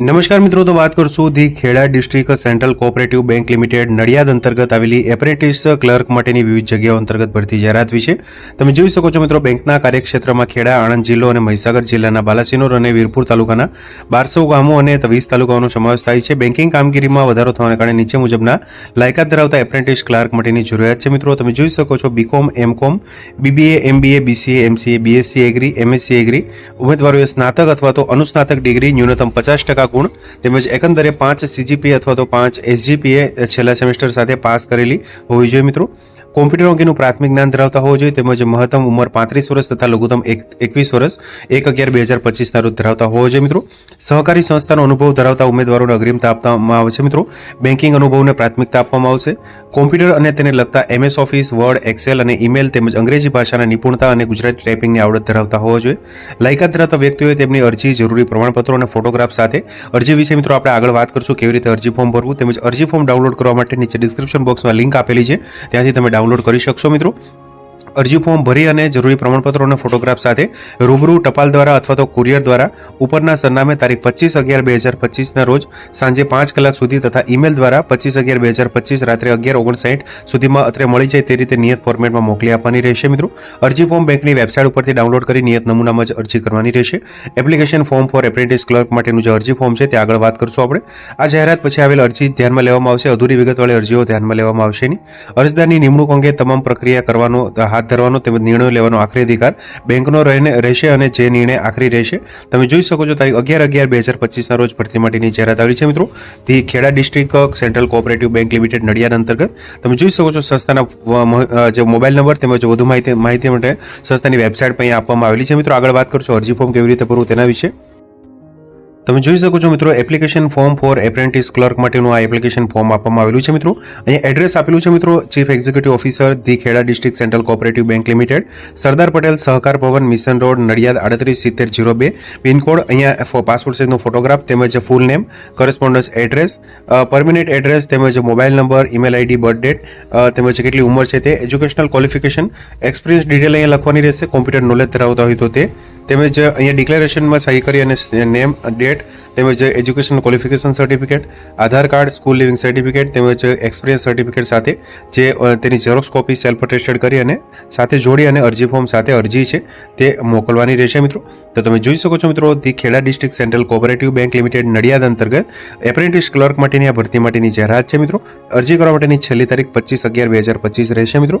નમસ્કાર મિત્રો, તો વાત કરશું the Kheda district central cooperative bank limited Nadiad અંતર્ગત આવેલી એપ્રેન્ટિસ ક્લર્ક માટેની વિવિધ જગ્યાઓ અંતર્ગત ભરતી જાહેરાત વિશે. તમે જોઈ શકો છો મિત્રો, બેંકના કાર્યક્ષેત્રમાં ખેડા, આણંદ જિલ્લો અને મહીસાગર જિલ્લાના બાલાસિનોર અને વીરપુર તાલુકાના બારસો ગામો અને વીસ તાલુકાઓનો સમાવેશ થાય છે. બેન્કિંગ કામગીરીમાં વધારો થવાને કારણે નીચે મુજબના લાયકાત ધરાવતા એપ્રેન્ટિસ ક્લાર્ક માટેની જરૂરિયાત છે. મિત્રો, તમે જોઈ શકો છો, BCom, MCom, BBA, MBA, BCA, MCA, BSc agri, MSc agri, ઉમેદવારોએ સ્નાતક અથવા તો અનુસ્નાતક ડિગ્રી, ન્યૂનતમ પચાસ ટકા ગુણ તેમજ એકંદરે પાંચ સીજીપીએ અથવા તો પાંચ એસજીપીએ છેલ્લા સેમેસ્ટર સાથે પાસ કરેલી હોવી જોઈએ મિત્રો. કોમ્પ્યુટર અંગેનું પ્રાથમિક જ્ઞાન ધરાવતા હોવું જોઈએ તેમજ મહત્તમ ઉંમર પાંત્રીસ વર્ષ તથા લઘુત્તમ એક, એકવીસ વર્ષ, એક અગિયાર બે હજાર પચીસના રોજ ધરાવતા હોવો જોઈએ મિત્રો. સહકારી સંસ્થાનો અનુભવ ધરાવતા ઉમેદવારોને અગ્રિમતા આપવામાં આવે છે મિત્રો. બેન્કિંગ અનુભવને પ્રાથમિકતા આપવામાં આવશે. કોમ્પ્યુટર અને તેને લગતા એમએસ ઓફિસ, વર્ડ, એક્સેલ અને ઈમેલ તેમજ અંગ્રેજી ભાષાના નિપુણતા અને ગુજરાતી ટાઈપિંગની આવડત ધરાવતા હોવો જોઈએ. લાયકાત ધરાવતા વ્યક્તિઓએ તેમની અરજી, જરૂરી પ્રમાણપત્રો અને ફોટોગ્રાફ સાથે અરજી વિશે મિત્રો આપણે આગળ વાત કરશું, કેવી રીતે અરજી ફોર્મ ભરવું તેમજ અરજી ફોર્મ ડાઉનલોડ કરવા માટે નીચે ડિસ્ક્રિપ્શન બોક્સમાં લિંક આપેલી છે. ત્યાંથી તમે ડાઉનલોડ કરી શકશો મિત્રો? અરજી ફોર્મ ભરી અને જરૂરી પ્રમાણપત્રો અને ફોટોગ્રાફ સાથે રૂબરૂ ટપાલ દ્વારા અથવા તો કુરિયર દ્વારા ઉપરના સરનામે તારીખ પચીસ અગિયાર બે હજાર પચીસના રોજ સાંજે પાંચ કલાક સુધી તથા ઈમેલ દ્વારા પચીસ અગિયાર બે હજાર પચીસ રાત્રે અગિયાર ઓગણસાઠ સુધીમાં અત્રે મળી જાય તે રીતે નિયત ફોર્મેટમાં મોકલી આપવાની રહેશે. મિત્રો, અરજી ફોર્મ બેંકની વેબસાઇટ ઉપરથી ડાઉનલોડ કરી નિયત નમૂનામાં જ અરજી કરવાની રહેશે. Application form for apprentice clerk માટેનું જે અરજી ફોર્મ છે તે આગળ વાત કરશું આપણે. આ જાહેરાત પછી આવેલ અરજી ધ્યાનમાં લેવામાં આવશે. અધૂરી વિગતવાળી અરજીઓ ધ્યાનમાં લેવામાં આવશે નહીં. અરજદારની નિમણૂક અંગે તમામ પ્રક્રિયા કરવાનો હાથ ધરવાનો તેમજ નિર્ણયો લેવાનો આખરી અધિકાર બેંકનો રહીને રહેશે અને જે નિર્ણય આખરી રહેશે, તમે જોઈ શકો છો તારીખ અગિયાર અગિયાર બે હજાર પચીસના રોજ ભરતી માટેની જાહેરાત આવી છે મિત્રો. The Kheda district central cooperative bank limited Nadiad અંતર્ગત. તમે જોઈ શકો છો સંસ્થાના જે મોબાઈલ નંબર તેમજ વધુ માહિતી માહિતી માટે સંસ્થાની વેબસાઇટ પર અહીંયા આપવામાં આવેલી છે. મિત્રો આગળ વાત કરશું અરજી ફોર્મ કેવી રીતે ભરવું તેના વિશે. તમે જોઈ શકો છો મિત્રો application form for apprentice clerk માટેનું આ એપ્લિકેશન ફોર્મ આપવામાં આવેલું છે મિત્રો. અહીંયા એડ્રેસ આપેલું છે મિત્રો chief executive officer the Kheda district central cooperative bank limited Sardar Patel Sahkar Bhavan, mission road, Nadiad, આડત્રીસ સિત્તેર જીરો બે. પિનકોડ અહીંયા પાસપોર્ટ સાઇઝનો ફોટોગ્રાફ તેમજ full name correspondence address permanent address તેમજ mobile number email ID birth date તેમજ કેટલી ઉંમર છે તે એજ્યુકેશનલ ક્વોલિફિકેશન એક્સપિરિયન્સ ડિટેલ અહીંયા લખવાની રહેશે કોમ્પ્યુટર નોલેજ ધરાવતા હોય તો તે. તેમજ અહીંયા ડિક્લેરેશનમાં સહી કરી અને નેમ ડેટ તેમજ education qualification certificate Aadhaar card school leaving certificate તેમજ એક્સપિરિયન્સ સર્ટિફિકેટ સાથે જે તેની ઝેરોક્સ કોપી સેલ્ફ અટેસ્ટેડ કરી અને સાથે જોડી અને અરજી ફોર્મ સાથે અરજી છે, તે મોકલવાની રહેશે મિત્રો. તો તમે જોઈ શકો છો મિત્રો, the Kheda district central cooperative bank limited Nadiad અંતર્ગત એપ્રેન્ટિસ ક્લર્ક માટેની આ ભરતી માટેની જાહેરાત છે મિત્રો. અરજી કરવા માટેની છેલ્લી તારીખ પચીસ અગિયાર બે હજાર પચીસ રહેશે મિત્રો.